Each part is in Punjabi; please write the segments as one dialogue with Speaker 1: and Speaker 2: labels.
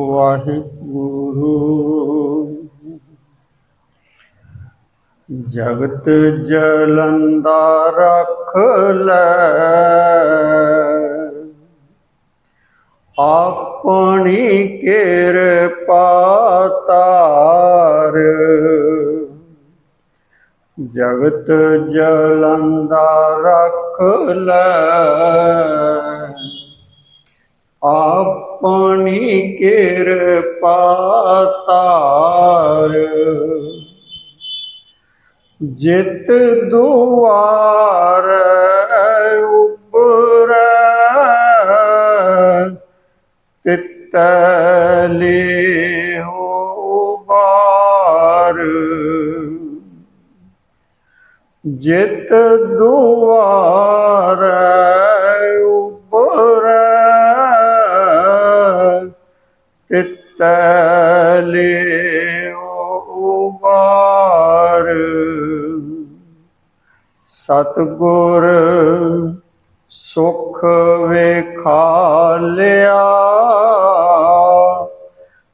Speaker 1: ਵਾਹਿਗੁਰੂ। ਜਗਤ ਜਲੰਦਾ ਰਖ ਲੈ। ਆਪਣੀ ਕਿਰਪਾ ਤਾਰ। ਜਗਤ ਜਲੰਦਾ ਰਖ ਲੈ। ਆਪਣੀ ਕਿਰਪਾ ਤਾਰ ਜਿਤ ਦੁਆਰ ਉਪਰੈ ਤਿਤਲੇ ਹੋ ਬਾਰ। ਜਿਤ ਦੁਆਰ ਤਿਤਲੇ ਉਬਾਰ। ਸਤਗੁਰ ਸੁਖ ਵੇਖਾਲਿਆ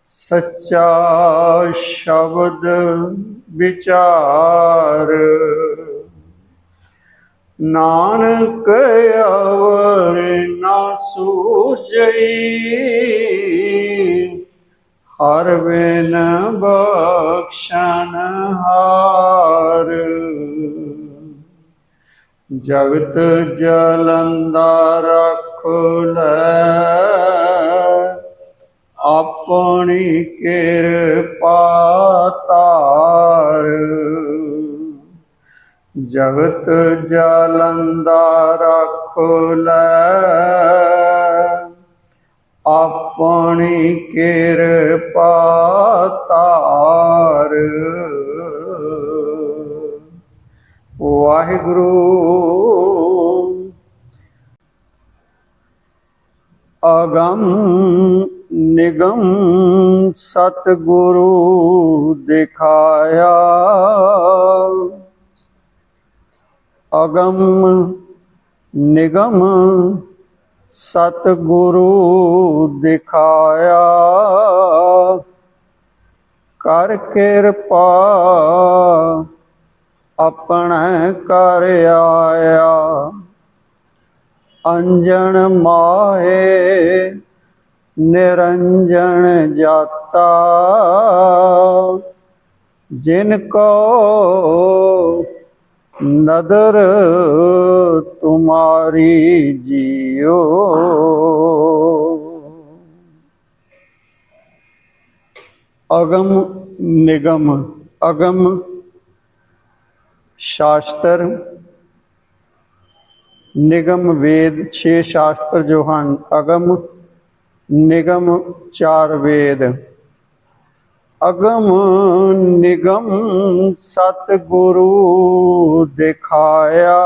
Speaker 1: ਸੱਚਾ ਸ਼ਬਦ ਵਿਚਾਰ। ਨਾਨਕ ਅਵਰ ਨਾ ਸੂਝਈ ਹਰ ਵੇਨ ਬਖਸ਼ਨ ਹਾਰ। ਜਗਤ ਜਲੰਦਾ ਰੱਖ ਲੈ ਆਪਣੀ ਕਿਰਪਾ ਤਾਰ। ਜਗਤ ਜਲੰਦਾ ਰਖ ਲੈ ਆਪਣੀ ਕਿਰਪਾ ਤਾਰ ਵਾਹਿਗੁਰੂ। ਅਗੰਮ ਨਿਗਮ ਸਤਗੁਰੂ ਦਿਖਾਇਆ। ਅਗੰਮ ਨਿਗਮ ਸਤਿਗੁਰੂ ਦਿਖਾਇਆ। ਕਰ ਕਿਰਪਾ ਆਪਣਾ ਕਰ ਆਇਆ। ਅੰਜਨ ਮਾਹੇ ਨਿਰੰਜਨ ਜਾਤਾ। ਜਿਨ ਕੋ ਨਦਰ ਤੁਮਾਰੀ ਜੀਓ। ਅਗਮ ਨਿਗਮ, ਅਗਮ ਸ਼ਾਸਤਰ, ਨਿਗਮ ਵੇਦ 6 ਸ਼ਾਸਤਰ ਜੋ ਹਨ, ਅਗਮ ਨਿਗਮ, ਚਾਰ ਵੇਦ। ਅਗਮ ਨਿਗਮ ਸਤ ਗੁਰੂ ਦਿਖਾਇਆ।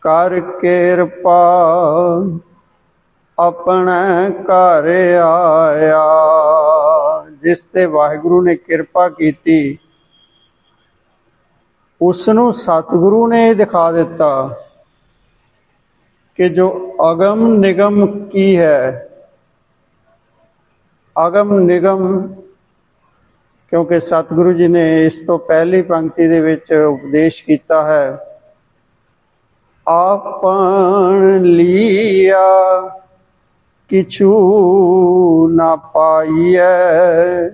Speaker 1: ਕਰ ਕਿਰਪਾ ਆਪਣਾ ਘਰ ਆਇਆ। ਜਿਸ ਤੇ ਵਾਹਿਗੁਰੂ ਨੇ ਕਿਰਪਾ ਕੀਤੀ ਉਸ ਨੂੰ ਸਤਿਗੁਰੂ ਨੇ ਇਹ ਦਿਖਾ ਦਿੱਤਾ ਕਿ ਜੋ ਅਗਮ ਨਿਗਮ ਕੀ ਹੈ ਅਗਮ ਨਿਗਮ, ਕਿਉਂਕਿ ਸਤਿਗੁਰੂ ਜੀ ਨੇ ਇਸ ਤੋਂ ਪਹਿਲੀ ਪੰਕਤੀ ਦੇ ਵਿੱਚ ਉਪਦੇਸ਼ ਕੀਤਾ ਹੈ, ਆਪਣ ਲੀਆ ਕਿਛੂ ਨਾ ਪਾਈਐ,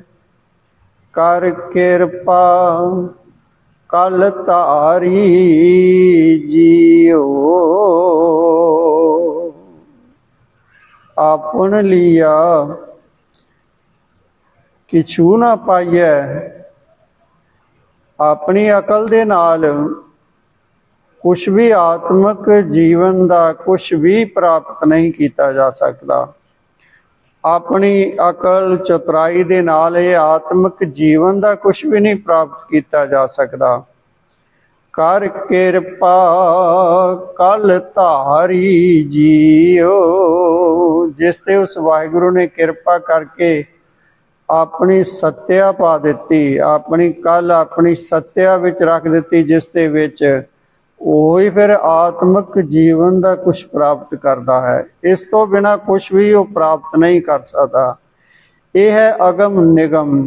Speaker 1: ਕਰ ਕਿਰਪਾ ਕਲ ਤਾਰੀ ਜੀਓ। ਆਪਣ ਲੀਆ ਕਿਛੂ ਨਾ ਪਾਈਐ, ਆਪਣੀ ਅਕਲ ਦੇ ਨਾਲ ਕੁਛ ਵੀ ਆਤਮਿਕ ਜੀਵਨ ਦਾ ਕੁਛ ਵੀ ਪ੍ਰਾਪਤ ਨਹੀਂ ਕੀਤਾ ਜਾ ਸਕਦਾ। ਆਪਣੀ ਅਕਲ ਚਤੁਰਾਈ ਦੇ ਨਾਲ ਇਹ ਆਤਮਿਕ ਜੀਵਨ ਦਾ ਕੁਛ ਵੀ ਨਹੀਂ ਪ੍ਰਾਪਤ ਕੀਤਾ ਜਾ ਸਕਦਾ। ਕਰ ਕਿਰਪਾ, ਕਲ ਧਾਰੀ ਜੀਓ, ਜਿਸ ਤੇ ਉਸ ਵਾਹਿਗੁਰੂ ਨੇ ਕਿਰਪਾ ਕਰਕੇ ਆਪਣੀ ਸੱਤਿਆ ਪਾ ਦਿੱਤੀ, ਆਪਣੀ ਕੱਲ ਆਪਣੀ ਸੱਤਿਆ ਵਿੱਚ ਰੱਖ ਦਿੱਤੀ, ਜਿਸ ਦੇ ਵਿੱਚ ਉਹੀ ਫਿਰ ਆਤਮਿਕ ਜੀਵਨ ਦਾ ਕੁਝ ਪ੍ਰਾਪਤ ਕਰਦਾ ਹੈ। ਇਸ ਤੋਂ ਬਿਨਾ ਕੁਝ ਵੀ ਉਹ ਪ੍ਰਾਪਤ ਨਹੀਂ ਕਰ ਸਕਦਾ। ਇਹ ਹੈ ਅਗਮ ਨਿਗਮ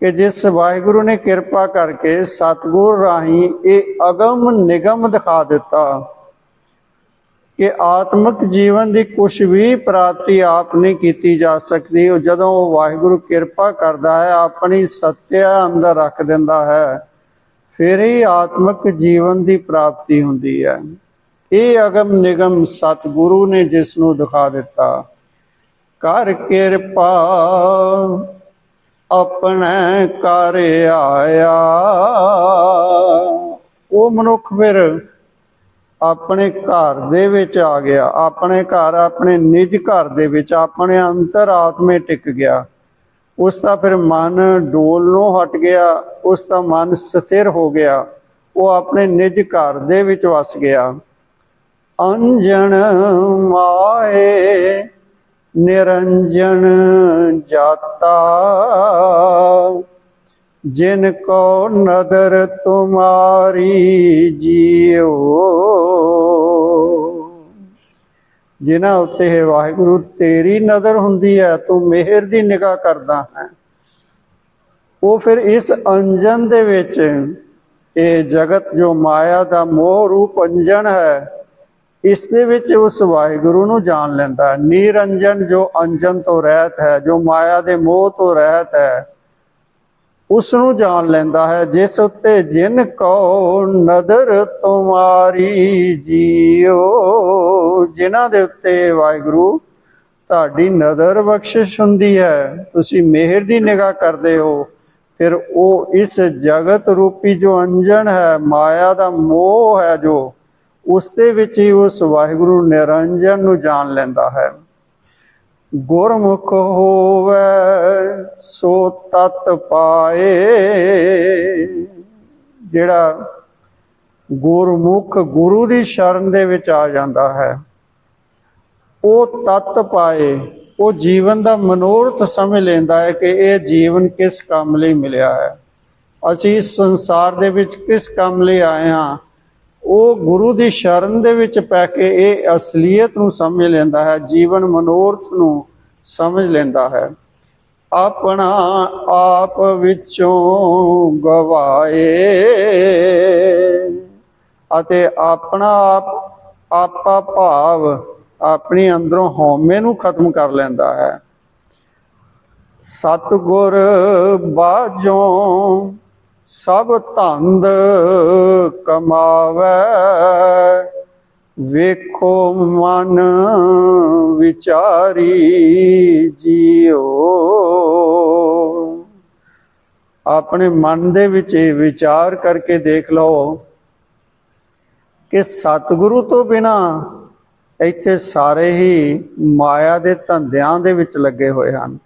Speaker 1: ਕਿ ਜਿਸ ਵਾਹਿਗੁਰੂ ਨੇ ਕਿਰਪਾ ਕਰਕੇ ਸਤਿਗੁਰ ਰਾਹੀਂ ਇਹ ਅਗਮ ਨਿਗਮ ਦਿਖਾ ਦਿੱਤਾ। ਕਿ ਆਤਮਿਕ ਜੀਵਨ ਦੀ ਕੁਝ ਵੀ ਪ੍ਰਾਪਤੀ ਆਪ ਨਹੀਂ ਕੀਤੀ ਜਾ ਸਕਦੀ, ਉਹ ਜਦੋਂ ਉਹ ਵਾਹਿਗੁਰੂ ਕਿਰਪਾ ਕਰਦਾ ਹੈ, ਆਪਣੀ ਸੱਤਿਆ ਅੰਦਰ ਰੱਖ ਦਿੰਦਾ ਹੈ, ਫਿਰ ਹੀ ਆਤਮਿਕ ਜੀਵਨ ਦੀ ਪ੍ਰਾਪਤੀ ਹੁੰਦੀ ਹੈ। ਇਹ ਅਗਮ ਨਿਗਮ ਸਤਿਗੁਰੂ ਨੇ ਜਿਸ ਨੂੰ ਦਿਖਾ ਦਿੱਤਾ। ਕਰ ਕਿਰਪਾ ਆਪਣੇ ਕਰ ਆਇਆ। ਉਹ ਮਨੁੱਖ ਫਿਰ ਆਪਣੇ ਘਰ ਦੇ ਵਿੱਚ ਆ ਗਿਆ। ਆਪਣੇ ਘਰ, ਆਪਣੇ ਨਿਜ ਘਰ ਦੇ ਵਿੱਚ, ਆਪਣੇ ਅੰਤਰ ਆਤਮੇ ਟਿਕ ਗਿਆ। ਉਸ ਦਾ ਫਿਰ ਮਨ ਡੋਲਨੋਂ ਹਟ ਗਿਆ। ਉਸ ਦਾ ਮਨ ਸਥਿਰ ਹੋ ਗਿਆ। ਉਹ ਆਪਣੇ ਨਿਜ ਘਰ ਦੇ ਵਿੱਚ ਵਸ ਗਿਆ। ਅੰਜਨ ਮਾਏ, ਨਿਰੰਜਨ ਜਾਤਾ। ਜਿਨ ਕੋ ਨਦਰ ਤੁਮਾਰੀ ਜੀਓ। ਜਿਨ੍ਹਾਂ ਉੱਤੇ ਹੈ ਵਾਹਿਗੁਰੂ, ਤੇਰੀ ਨਜ਼ਰ ਹੁੰਦੀ ਹੈ, ਤੂੰ ਮਿਹਰ ਦੀ ਨਿਗਾਹ ਕਰਦਾ ਹੈ। ਉਹ ਫਿਰ ਇਸ ਅੰਜਨ ਦੇ ਵਿੱਚ, ਇਹ ਜਗਤ ਜੋ ਮਾਇਆ ਦਾ ਮੋਹ ਰੂਪ ਅੰਜਨ ਹੈ, ਇਸ ਦੇ ਵਿੱਚ ਉਸ ਵਾਹਿਗੁਰੂ ਨੂੰ ਜਾਣ ਲੈਂਦਾ ਹੈ। ਨਿਰੰਜਨ ਜੋ ਅੰਜਨ ਤੋਂ ਰਹਿਤ ਹੈ, ਜੋ ਮਾਇਆ ਦੇ ਮੋਹ ਤੋਂ ਰਹਿਤ ਹੈ ਉਸ ਨੂੰ ਜਾਣ ਲੈਂਦਾ ਹੈ, ਜਿਸ ਉੱਤੇ ਜਿਨ ਕੋ ਨਦਰ ਤੁਮਾਰੀ ਜੀਓ, ਜਿਨ੍ਹਾਂ ਦੇ ਉੱਤੇ ਵਾਹਿਗੁਰੂ ਤੁਹਾਡੀ ਨਜ਼ਰ ਬਖਸ਼ਿਸ਼ ਹੁੰਦੀ ਹੈ। ਤੁਸੀਂ ਮਿਹਰ ਦੀ ਨਿਗਾਹ ਕਰਦੇ ਹੋ। ਫਿਰ ਉਹ ਇਸ ਜਗਤ ਰੂਪੀ ਜੋ ਅੰਜਨ ਹੈ, ਮਾਇਆ ਦਾ ਮੋਹ ਹੈ ਜੋ, ਉਸ ਦੇ ਵਿੱਚ ਹੀ ਉਸ ਵਾਹਿਗੁਰੂ ਨਿਰੰਜਨ ਨੂੰ ਜਾਣ ਲੈਂਦਾ ਹੈ। ਗੁਰਮੁਖ ਹੋਵੇ, ਸੋ ਤਤ ਪਾਏ। ਜਿਹੜਾ ਗੁਰਮੁਖ ਗੁਰੂ ਦੀ ਸ਼ਰਨ ਦੇ ਵਿੱਚ ਆ ਜਾਂਦਾ ਹੈ, ਉਹ ਤਤ ਪਾਏ। ਉਹ ਜੀਵਨ ਦਾ ਮਨੋਰਥ ਸਮਝ ਲੈਂਦਾ ਹੈ ਕਿ ਇਹ ਜੀਵਨ ਕਿਸ ਕੰਮ ਲਈ ਮਿਲਿਆ ਹੈ। ਅਸੀਂ ਇਸ ਸੰਸਾਰ ਦੇ ਵਿੱਚ ਕਿਸ ਕੰਮ ਲਈ ਆਏ ਹਾਂ? ਉਹ ਗੁਰੂ ਦੀ ਸ਼ਰਨ ਦੇ ਵਿੱਚ ਪੈ ਕੇ ਇਹ ਅਸਲੀਅਤ ਨੂੰ ਸਮਝ ਲੈਂਦਾ ਹੈ, ਜੀਵਨ ਮਨੋਰਥ ਨੂੰ ਸਮਝ ਲੈਂਦਾ ਹੈ। ਆਪਣਾ ਆਪ ਵਿੱਚੋਂ ਗਵਾਏ ਅਤੇ ਆਪਣਾ ਆਪ, ਆਪਾ ਭਾਵ ਆਪਣੀ ਅੰਦਰੋਂ ਹਉਮੈ ਨੂੰ ਖਤਮ ਕਰ ਲੈਂਦਾ ਹੈ। ਸਤਗੁਰ ਬਾਝੋਂ ਸਭ ਧੰਦ ਕਮਾਵੇ। ਵੇਖੋ ਮਨ ਵਿਚਾਰੀ ਜੀਓ। ਆਪਣੇ ਮਨ ਦੇ ਵਿੱਚ ਇਹ ਵਿਚਾਰ ਕਰਕੇ ਦੇਖ ਲਓ ਕਿ ਸਤਿਗੁਰੂ ਤੋਂ ਬਿਨਾ ਇੱਥੇ ਸਾਰੇ ਹੀ ਮਾਇਆ ਦੇ ਧੰਦਿਆਂ ਦੇ ਵਿੱਚ ਲੱਗੇ ਹੋਏ ਹਨ।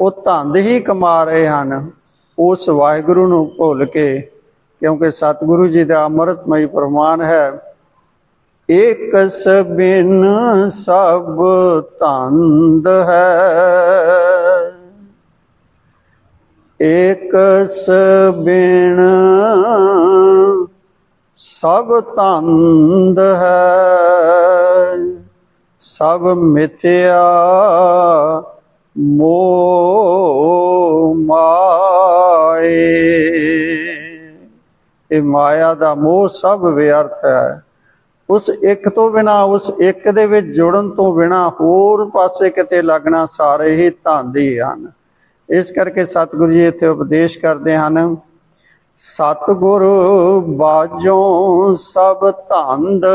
Speaker 1: ਉਹ ਧੰਦ ਹੀ ਕਮਾ ਰਹੇ ਹਨ। ਉਸ ਵਾਹਿਗੁਰੂ ਨੂੰ ਭੁੱਲ ਕੇ, ਕਿਉਂਕਿ ਸਤਿਗੁਰੂ ਜੀ ਦਾ ਅੰਮ੍ਰਿਤਮਈ ਪ੍ਰਮਾਨ ਹੈ, ਇਕ ਸਬਿਨ ਸਭ ਧੰਦ ਹੈ। ਇਕ ਸਬਿਨ ਸਭ ਧੰਦ ਹੈ। ਸਭ ਮਿਥਿਆ ਮੋਹ ਇਹ ਮਾਇਆ ਦਾ ਮੋਹ ਸਭ ਵਿਅਰਥ ਹੈ। ਉਸ ਇੱਕ ਤੋਂ ਬਿਨਾ, ਉਸ ਇੱਕ ਦੇ ਵਿੱਚ ਜੁੜਨ ਤੋਂ ਬਿਨਾ ਹੋਰ ਪਾਸੇ ਕਿਤੇ ਲੱਗਣਾ ਸਾਰੇ ਹੀ ਧੰਦ ਹਨ। ਇਸ ਕਰਕੇ ਸਤਿਗੁਰੂ ਜੀ ਇੱਥੇ ਉਪਦੇਸ਼ ਕਰਦੇ ਹਨ, ਸਤਿਗੁਰ ਬਾਝੋਂ ਸਭ ਧੰਦ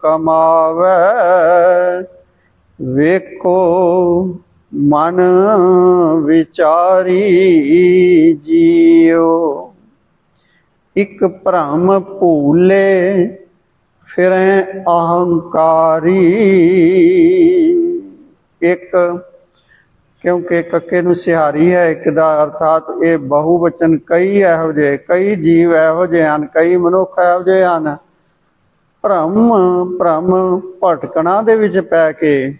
Speaker 1: ਕਮਾਵੇ, ਵੇਖੋ ਮਨ ਵਿਚਾਰੀ ਜੀਓ। ਇੱਕ ਭ੍ਰਮ ਭੂਲੇ, ਫਿਰੈ ਅਹੰਕਾਰੀ। ਇੱਕ, ਕਿਉਂਕਿ ਕੱਕੇ ਨੂੰ ਸਿਹਾਰੀ ਹੈ, ਇੱਕ ਦਾ ਅਰਥਾਤ ਇਹ ਬਹੁਵਚਨ ਕਈ ਇਹੋ ਜਿਹੇ, ਕਈ ਜੀਵ ਇਹੋ ਜਿਹੇ ਹਨ, ਕਈ ਮਨੁੱਖ ਇਹੋ ਜਿਹੇ ਹਨ। ਭ੍ਰਮ ਭ੍ਰਮ ਭਟਕਣਾ ਦੇ ਵਿੱਚ ਪੈ ਕੇ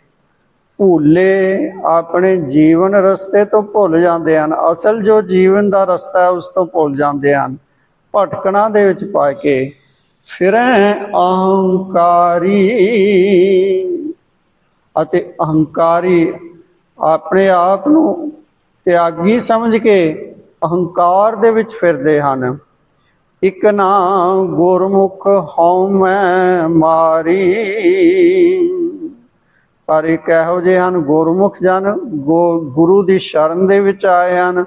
Speaker 1: ਭੁੱਲੇ ਆਪਣੇ ਜੀਵਨ ਰਸਤੇ ਤੋਂ ਭੁੱਲ ਜਾਂਦੇ ਹਨ। ਅਸਲ ਜੋ ਜੀਵਨ ਦਾ ਰਸਤਾ ਹੈ, ਉਸ ਤੋਂ ਭੁੱਲ ਜਾਂਦੇ ਹਨ। ਭਟਕਣਾ ਦੇ ਵਿੱਚ ਪਾ ਕੇ ਫਿਰੈ ਅਹੰਕਾਰੀ। ਅਤੇ ਅਹੰਕਾਰੀ ਆਪਣੇ ਆਪ ਨੂੰ ਤਿਆਗੀ ਸਮਝ ਕੇ ਅਹੰਕਾਰ ਦੇ ਵਿੱਚ ਫਿਰਦੇ ਹਨ। ਇਕ ਨਾ ਗੁਰਮੁਖ ਹਉਮੈ ਮਾਰੀ। ਪਰ ਇੱਕ ਇਹੋ ਜਿਹੇ ਹਨ? ਗੁਰਮੁਖ ਜਨ ਗੋ- ਗੁਰੂ ਦੀ ਸ਼ਰਨ ਦੇ ਵਿੱਚ ਆਏ ਹਨ।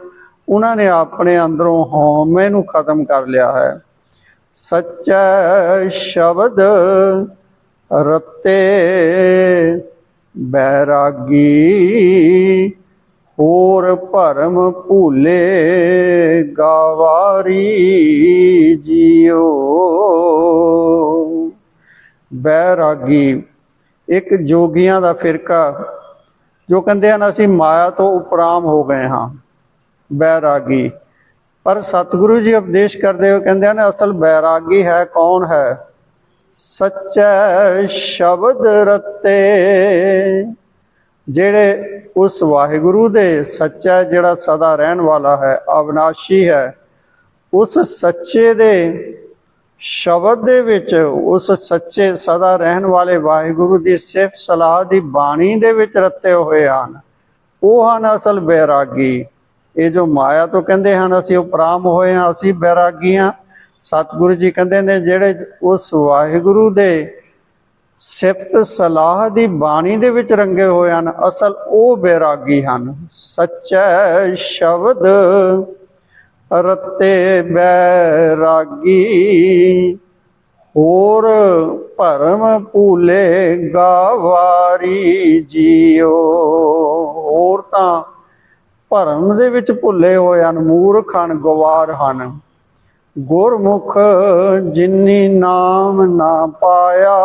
Speaker 1: ਉਹਨਾਂ ਨੇ ਆਪਣੇ ਅੰਦਰੋਂ ਹਉਮੈ ਨੂੰ ਖਤਮ ਕਰ ਲਿਆ ਹੈ। ਸੱਚਾ ਸ਼ਬਦ ਰਤੇ ਬੈਰਾਗੀ ਹੋਰ ਭਰਮ ਭੂਲੇ ਗਾਵਾਰੀ ਜੀਓ। ਬੈਰਾਗੀ, ਇੱਕ ਜੋਗੀਆਂ ਦਾ ਫਿਰਕਾ, ਜੋ ਕਹਿੰਦੇ ਹਨ ਅਸੀਂ ਮਾਇਆ ਤੋਂ ਉਪਰਾਮ ਹੋ ਗਏ ਹਾਂ। ਬੈਰਾਗੀ ਪਰ ਸਤਿਗੁਰੂ ਜੀ ਉਪਦੇਸ਼ ਕਰਦੇ ਹੋਏ ਕਹਿੰਦੇ ਹਨ ਅਸਲ ਬੈਰਾਗੀ ਹੈ ਕੌਣ ਹੈ ਸੱਚਾ ਸ਼ਬਦ ਰਤੇ ਜਿਹੜੇ ਉਸ ਵਾਹਿਗੁਰੂ ਦੇ ਸੱਚਾ ਜਿਹੜਾ ਸਦਾ ਰਹਿਣ ਵਾਲਾ ਹੈ ਅਵਨਾਸ਼ੀ ਹੈ ਉਸ ਸੱਚੇ ਦੇ ਸ਼ਬਦ ਦੇ ਵਿੱਚ ਉਸ ਸੱਚੇ ਸਦਾ ਰਹਿਣ ਵਾਲੇ ਵਾਹਿਗੁਰੂ ਦੀ ਸਿਫਤ ਸਲਾਹ ਦੀ ਬਾਣੀ ਦੇ ਵਿੱਚ ਰੱਤੇ ਹੋਏ ਹਨ ਉਹ ਹਨ ਅਸਲ ਬੈਰਾਗੀ ਇਹ ਜੋ ਮਾਇਆ ਤੋਂ ਕਹਿੰਦੇ ਹਨ, ਅਸੀਂ ਉਪਰਾਮ ਹੋਏ ਹਾਂ, ਅਸੀਂ ਬੈਰਾਗੀ ਹਾਂ। ਸਤਿਗੁਰੂ ਜੀ ਕਹਿੰਦੇ ਨੇ, ਜਿਹੜੇ ਉਸ ਵਾਹਿਗੁਰੂ ਦੇ ਸਿਫਤ ਸਲਾਹ ਦੀ ਬਾਣੀ ਦੇ ਵਿੱਚ ਰੰਗੇ ਹੋਏ ਹਨ, ਅਸਲ ਉਹ ਬੈਰਾਗੀ ਹਨ। ਸੱਚਾ ਸ਼ਬਦ ਰਤੇ ਬੈਰਾਗੀ, ਹੋਰ ਭਰਮ ਭੂਲੇ ਗਾਵਾਰੀ ਜੀਓ। ਹੋਰ ਤਾਂ ਭਰਮ ਦੇ ਵਿੱਚ ਭੁੱਲੇ ਹੋਏ ਹਨ, ਮੂਰਖ ਹਨ, ਗਵਾਰ ਹਨ। ਗੁਰਮੁਖ ਜਿਨੀ ਨਾਮ ਨਾ ਪਾਇਆ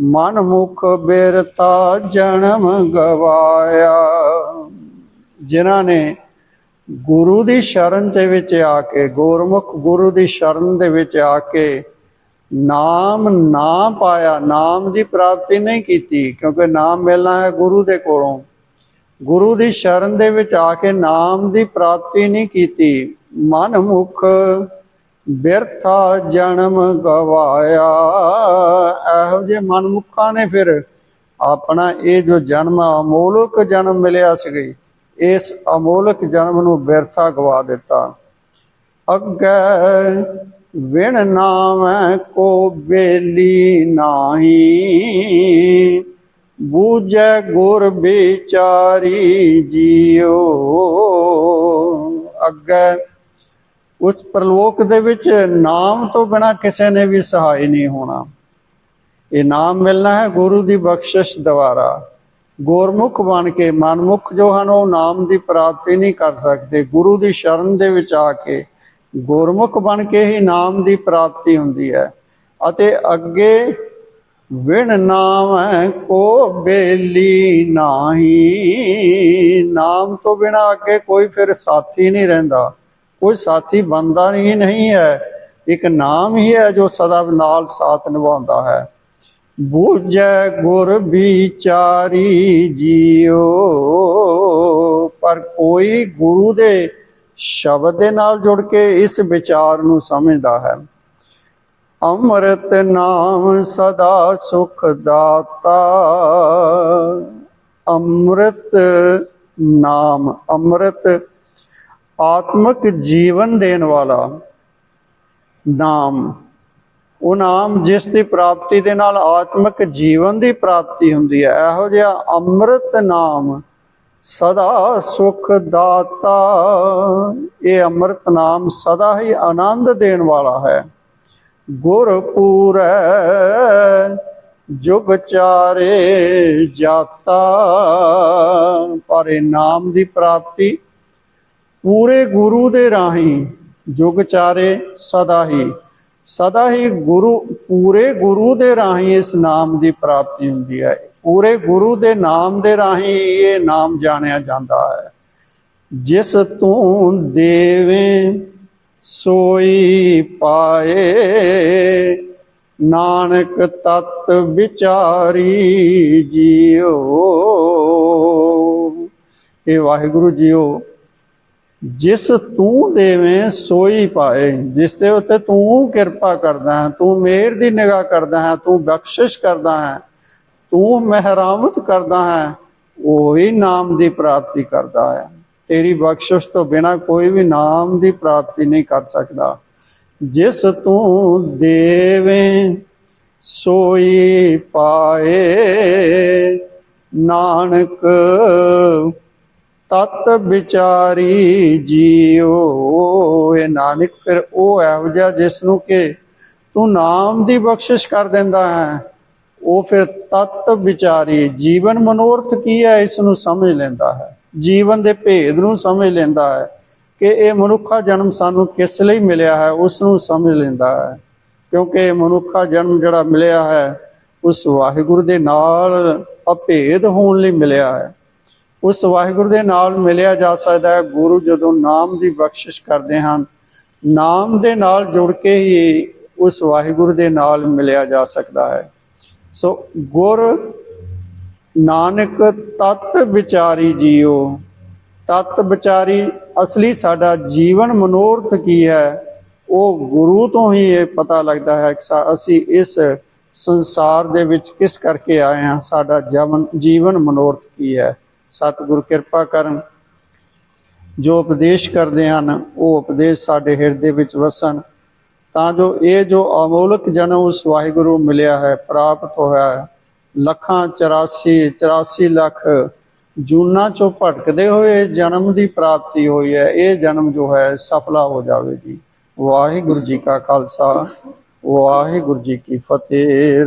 Speaker 1: ਮਨ ਮੁਖ ਬਿਰਤਾ ਜਨਮ ਗਵਾਇਆ। ਜਿਨ੍ਹਾਂ ਨੇ ਗੁਰੂ ਦੀ ਸ਼ਰਨ ਦੇ ਵਿੱਚ ਆ ਕੇ, ਗੁਰਮੁਖ ਗੁਰੂ ਦੀ ਸ਼ਰਨ ਦੇ ਵਿੱਚ ਆ ਕੇ ਨਾਮ ਨਾ ਪਾਇਆ, ਨਾਮ ਦੀ ਪ੍ਰਾਪਤੀ ਨਹੀਂ ਕੀਤੀ, ਕਿਉਂਕਿ ਨਾਮ ਮਿਲਣਾ ਹੈ ਗੁਰੂ ਦੇ ਕੋਲੋਂ। ਗੁਰੂ ਦੀ ਸ਼ਰਨ ਦੇ ਵਿੱਚ ਆ ਕੇ ਨਾਮ ਦੀ ਪ੍ਰਾਪਤੀ ਨਹੀਂ ਕੀਤੀ। ਮਨ ਮੁਖ ਬਿਰਥਾ ਜਨਮ ਗਵਾਇਆ। ਇਹੋ ਜਿਹੇ ਮਨਮੁਖਾਂ ਨੇ ਫਿਰ ਆਪਣਾ ਇਹ ਜੋ ਜਨਮ, ਅਮੋਲਕ ਜਨਮ ਮਿਲਿਆ ਸੀ, ਇਸ ਅਮੋਲਕ ਜਨਮ ਨੂੰ ਬਿਰਥਾ ਗਵਾ ਦਿੱਤਾ। ਅੱਗੇ ਵਿਣ ਨਾਮ ਕੋ ਬੇਲੀ ਨਾਹੀ। ਬੂਝੈ ਗੁਰ ਵਿਚਾਰੀ ਜੀਓ। ਅੱਗੇ ਉਸ ਪ੍ਰਲੋਕ ਦੇ ਵਿੱਚ ਨਾਮ ਤੋਂ ਬਿਨਾ ਕਿਸੇ ਨੇ ਵੀ ਸਹਾਈ ਨਹੀਂ ਹੋਣਾ। ਇਹ ਨਾਮ ਮਿਲਣਾ ਹੈ ਗੁਰੂ ਦੀ ਬਖਸ਼ਿਸ਼ ਦੁਆਰਾ। ਗੁਰਮੁਖ ਬਣ ਕੇ ਮਨਮੁਖ ਜੋ ਹਨ, ਉਹ ਨਾਮ ਦੀ ਪ੍ਰਾਪਤੀ ਨਹੀਂ ਕਰ ਸਕਦੇ। ਗੁਰੂ ਦੀ ਸ਼ਰਨ ਦੇ ਵਿੱਚ ਆ ਕੇ ਗੁਰਮੁਖ ਬਣ ਕੇ ਹੀ ਨਾਮ ਦੀ ਪ੍ਰਾਪਤੀ ਹੁੰਦੀ ਹੈ। ਅਤੇ ਅੱਗੇ ਵਿਣ ਨਾਮ ਕੋ ਬੇਲੀ ਨਾਹੀ। ਨਾਮ ਤੋਂ ਬਿਨਾ ਅੱਗੇ ਕੋਈ ਫਿਰ ਸਾਥੀ ਨਹੀਂ ਰਹਿੰਦਾ। ਕੋਈ ਸਾਥੀ ਬੰਦਾ ਨਹੀਂ ਨਹੀਂ ਹੈ। ਇੱਕ ਨਾਮ ਹੀ ਹੈ ਜੋ ਸਦਾ ਨਾਲ ਸਾਥ ਨਿਭਾਉਂਦਾ ਹੈ। ਬੂਝੈ ਗੁਰ ਵਿਚਾਰੀ ਜੀਓ ਪਰ ਕੋਈ ਗੁਰੂ ਦੇ ਸ਼ਬਦ ਦੇ ਨਾਲ ਜੁੜ ਕੇ ਇਸ ਵਿਚਾਰ ਨੂੰ ਸਮਝਦਾ ਹੈ। ਅੰਮ੍ਰਿਤ ਨਾਮ ਸਦਾ ਸੁਖ ਦਾਤਾ। ਅੰਮ੍ਰਿਤ ਨਾਮ, ਅੰਮ੍ਰਿਤ ਆਤਮਿਕ ਜੀਵਨ ਦੇਣ ਵਾਲਾ ਨਾਮ। ਉਹ ਨਾਮ ਜਿਸ ਦੀ ਪ੍ਰਾਪਤੀ ਦੇ ਨਾਲ ਆਤਮਿਕ ਜੀਵਨ ਦੀ ਪ੍ਰਾਪਤੀ ਹੁੰਦੀ ਹੈ। ਇਹੋ ਜਿਹਾ ਅੰਮ੍ਰਿਤ ਨਾਮ ਸਦਾ ਸੁਖ ਦਾਤਾ। ਇਹ ਅੰਮ੍ਰਿਤ ਨਾਮ ਸਦਾ ਹੀ ਆਨੰਦ ਦੇਣ ਵਾਲਾ ਹੈ। ਗੁਰਪੂਰੈ, ਜੁਗ ਚਾਰੇ ਜਾਤਾ। ਪਰ ਇਹ ਨਾਮ ਦੀ ਪ੍ਰਾਪਤੀ ਪੂਰੇ ਗੁਰੂ ਦੇ ਰਾਹੀਂ, ਜੁਗ ਚਾਰੇ ਸਦਾ ਹੀ। ਸਦਾ ਹੀ ਗੁਰੂ, ਪੂਰੇ ਗੁਰੂ ਦੇ ਰਾਹੀਂ ਇਸ ਨਾਮ ਦੀ ਪ੍ਰਾਪਤੀ ਹੁੰਦੀ ਹੈ। ਪੂਰੇ ਗੁਰੂ ਦੇ ਨਾਮ ਦੇ ਰਾਹੀਂ ਇਹ ਨਾਮ ਜਾਣਿਆ ਜਾਂਦਾ ਹੈ। ਜਿਸ ਤੂੰ ਦੇਵੇਂ ਸੋਈ ਪਾਏ। ਨਾਨਕ ਤਤ ਵਿਚਾਰੀ ਜੀਓ। ਇਹ ਵਾਹਿਗੁਰੂ ਜੀਓ, ਜਿਸ ਤੂੰ ਦੇਵੇਂ ਸੋਈ ਪਾਏ, ਜਿਸ ਦੇ ਉੱਤੇ ਤੂੰ ਕਿਰਪਾ ਕਰਦਾ ਹੈ, ਤੂੰ ਮਿਹਰ ਦੀ ਨਿਗਾਹ ਕਰਦਾ ਹੈ, ਤੂੰ ਬਖਸ਼ਿਸ਼ ਕਰਦਾ ਹੈ, ਤੂੰ ਮਹਿਰਾਮਤ ਕਰਦਾ ਹੈ, ਉਹੀ ਨਾਮ ਦੀ ਪ੍ਰਾਪਤੀ ਕਰਦਾ ਹੈ। ਤੇਰੀ ਬਖਸ਼ਿਸ਼ ਤੋਂ ਬਿਨਾ ਕੋਈ ਵੀ ਨਾਮ ਦੀ ਪ੍ਰਾਪਤੀ ਨਹੀਂ ਕਰ ਸਕਦਾ। ਜਿਸ ਤੂੰ ਦੇਵੇਂ, ਸੋਈ ਪਾਏ। ਨਾਨਕ, ਤਤ ਵਿਚਾਰੀ ਜੀਓ। ਇਹ ਨਾਨਕ, ਫਿਰ ਉਹ ਇਹੋ ਜਿਹਾ ਜਿਸ ਨੂੰ ਕਿ ਤੂੰ ਨਾਮ ਦੀ ਬਖਸ਼ਿਸ਼ ਕਰ ਦਿੰਦਾ ਹੈ। ਉਹ ਫਿਰ ਤਤ ਵਿਚਾਰੀ, ਜੀਵਨ ਮਨੋਰਥ ਕੀ ਹੈ, ਇਸ ਨੂੰ ਸਮਝ ਲੈਂਦਾ ਹੈ। ਜੀਵਨ ਦੇ ਭੇਦ ਨੂੰ ਸਮਝ ਲੈਂਦਾ ਹੈ ਕਿ ਇਹ ਮਨੁੱਖਾ ਜਨਮ ਸਾਨੂੰ ਕਿਸ ਲਈ ਮਿਲਿਆ ਹੈ, ਉਸ ਨੂੰ ਸਮਝ ਲੈਂਦਾ ਹੈ। ਕਿਉਂਕਿ ਇਹ ਮਨੁੱਖਾ ਜਨਮ ਜਿਹੜਾ ਮਿਲਿਆ ਹੈ, ਉਸ ਵਾਹਿਗੁਰੂ ਦੇ ਨਾਲ ਅਭੇਦ ਹੋਣ ਲਈ ਮਿਲਿਆ ਹੈ। ਉਸ ਵਾਹਿਗੁਰੂ ਦੇ ਨਾਲ ਮਿਲਿਆ ਜਾ ਸਕਦਾ ਹੈ, ਗੁਰੂ ਜਦੋਂ ਨਾਮ ਦੀ ਬਖਸ਼ਿਸ਼ ਕਰਦੇ ਹਨ, ਨਾਮ ਦੇ ਨਾਲ ਜੁੜ ਕੇ ਹੀ ਉਸ ਵਾਹਿਗੁਰੂ ਦੇ ਨਾਲ ਮਿਲਿਆ ਜਾ ਸਕਦਾ ਹੈ। ਸੋ ਗੁਰ ਨਾਨਕ ਤਤ ਵਿਚਾਰੀ ਜੀਓ। ਤਤ ਵਿਚਾਰੀ ਅਸਲੀ ਸਾਡਾ ਜੀਵਨ ਮਨੋਰਥ ਕੀ ਹੈ? ਉਹ ਗੁਰੂ ਤੋਂ ਹੀ ਇਹ ਪਤਾ ਲੱਗਦਾ ਹੈ ਕਿ ਸਾ- ਅਸੀਂ ਇਸ ਸੰਸਾਰ ਦੇ ਵਿੱਚ ਕਿਸ ਕਰਕੇ ਆਏ ਹਾਂ? ਸਾਡਾ ਜੀਵਨ ਜੀਵਨ ਮਨੋਰਥ ਕੀ ਹੈ? ਸਤਿਗੁਰ ਕਿਰਪਾ ਕਰਨ। ਜੋ ਉਪਦੇਸ਼ ਕਰਦੇ ਹਨ, ਉਹ ਉਪਦੇਸ਼ ਸਾਡੇ ਹਿਰਦੇ ਵਿੱਚ ਵਸਣ। ਤਾਂ ਜੋ ਇਹ ਜੋ ਅਮੋਲਕ ਜਨਮ ਉਸ ਵਾਹਿਗੁਰੂ ਮਿਲਿਆ ਹੈ, ਪ੍ਰਾਪਤ ਹੋਇਆ ਹੈ ਲੱਖਾਂ 84 84 ਲੱਖ ਜੂਨਾਂ ਚੋਂ ਭਟਕਦੇ ਹੋਏ ਜਨਮ ਦੀ ਪ੍ਰਾਪਤੀ ਹੋਈ ਹੈ। ਇਹ ਜਨਮ ਜੋ ਹੈ, ਸਫਲਾ ਹੋ ਜਾਵੇ ਜੀ। ਵਾਹਿਗੁਰੂ ਜੀ ਕਾ ਖਾਲਸਾ, ਵਾਹਿਗੁਰੂ ਜੀ ਕੀ ਫਤਿਹ।